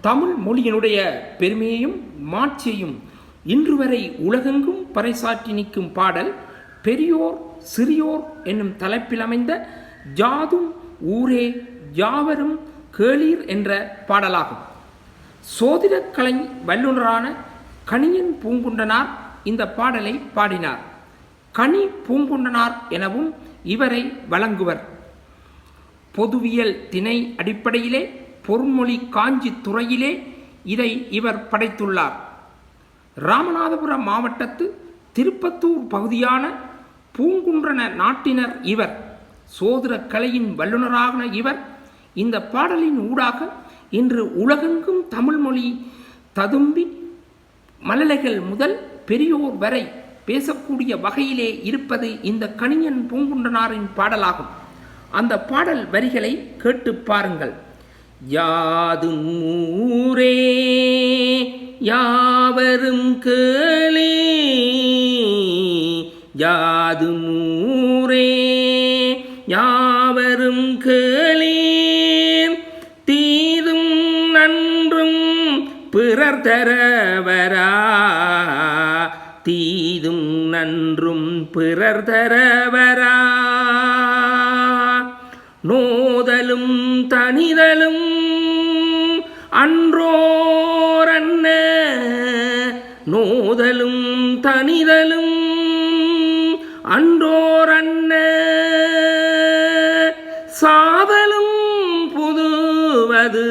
தமிழ் மொழியினுடைய பெருமையையும் மாட்சியையும் இன்று வரை உலகெங்கும் பறைசாற்றி நிற்கும் பாடல் பெரியோர் சிறியோர் என்னும் தலைப்பில் அமைந்த ஜாதும் ஊரே யாவரும் கேளீர் என்ற பாடலாகும். சோதிடக் கலை வல்லுநரான கணியன் பூங்குண்டனார் இந்த பாடலை பாடினார். கனி பூங்குண்டனார் எனவும் இவரை வழங்குவர். பொதுவியல் திணை அடிப்படையிலே பொன்மொழி காஞ்சி துறையிலே இதை இவர் படைத்துள்ளார். ராமநாதபுரம் மாவட்டத்து திருப்பத்தூர் பகுதியான பூங்குன்றன நாட்டினர் இவர். சோதர கலையின் வல்லுநரான இவர். இந்த பாடலின் ஊடாக இன்று உலகெங்கும் தமிழ் மொழி ததும்பி மழலைகள் முதல் பெரியோர் வரை பேசக்கூடிய வகையிலே இருப்பது இந்த கணியன் பூங்குன்றனாரின் பாடலாகும். அந்த பாடல் வரிகளை கேட்டு பாருங்கள். யாதும் ஊரே யாவரும் கேளே யாதும் ஊரே யாவரும் கேளீர் தீதும் நன்றும் பிறர் தரவரா தீதும் நன்றும் பிறர் தரவரா. நோ தனிதலும் தனிதலும் அன்றோரன்ன நோதலும் தனிதலும் அன்றோரன்ன சாதலும் புதுவது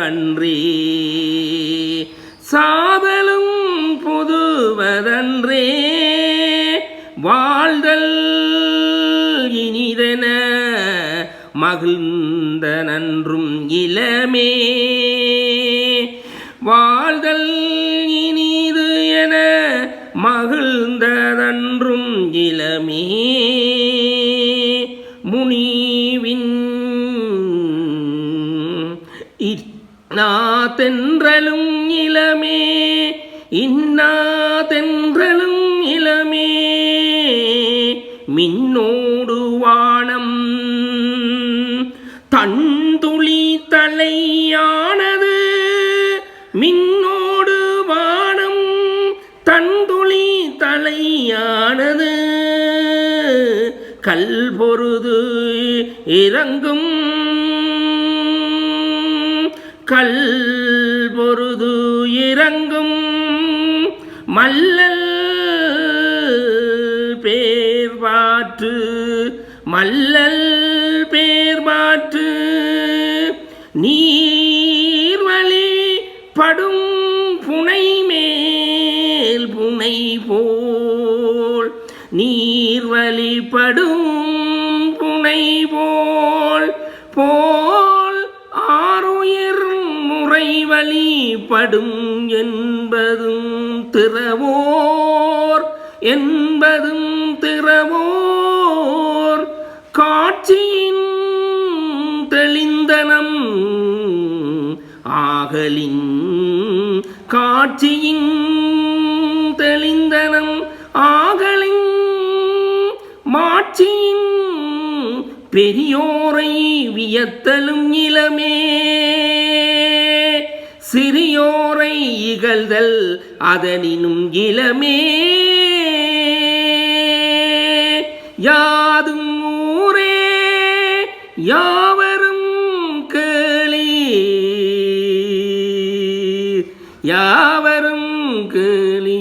அன்றே. சாதலும் புதுவதன்றே. வாழ்தல் இனிதென மகிழ்ந்த நன்றும் இளமே. வாழ்தல் இனிது என மகிழ்ந்ததன்றும் இளமே. முனிவின் இன்னாதென்றலும் இளமே. இன்னா தென்ற தன்துளி தலையானது மின்னோடு வானம் தந்துளி தலையானது கல் பொருது இறங்கும். கல் பொருது இறங்கும். மல்லல் பேர்வாற்று மல்லல் நீர்வழி படும் புனை மேல் புனை போல் நீர்வழி படும் புனை போல் போல் ஆறுயிர் முறை வழிபடும் என்பதும் திறவோர். என்பதும் திறவோர். காட்சியின் ஆகலின் காட்சியின் தெளிந்தனம் ஆகலின் மாட்சியின் பெரியோரை வியத்தலும் இளமே சிறியோரை இகழ்தல் அதனினும் இளமே. யாதும் ஊரே யா யாவரும் கேளீ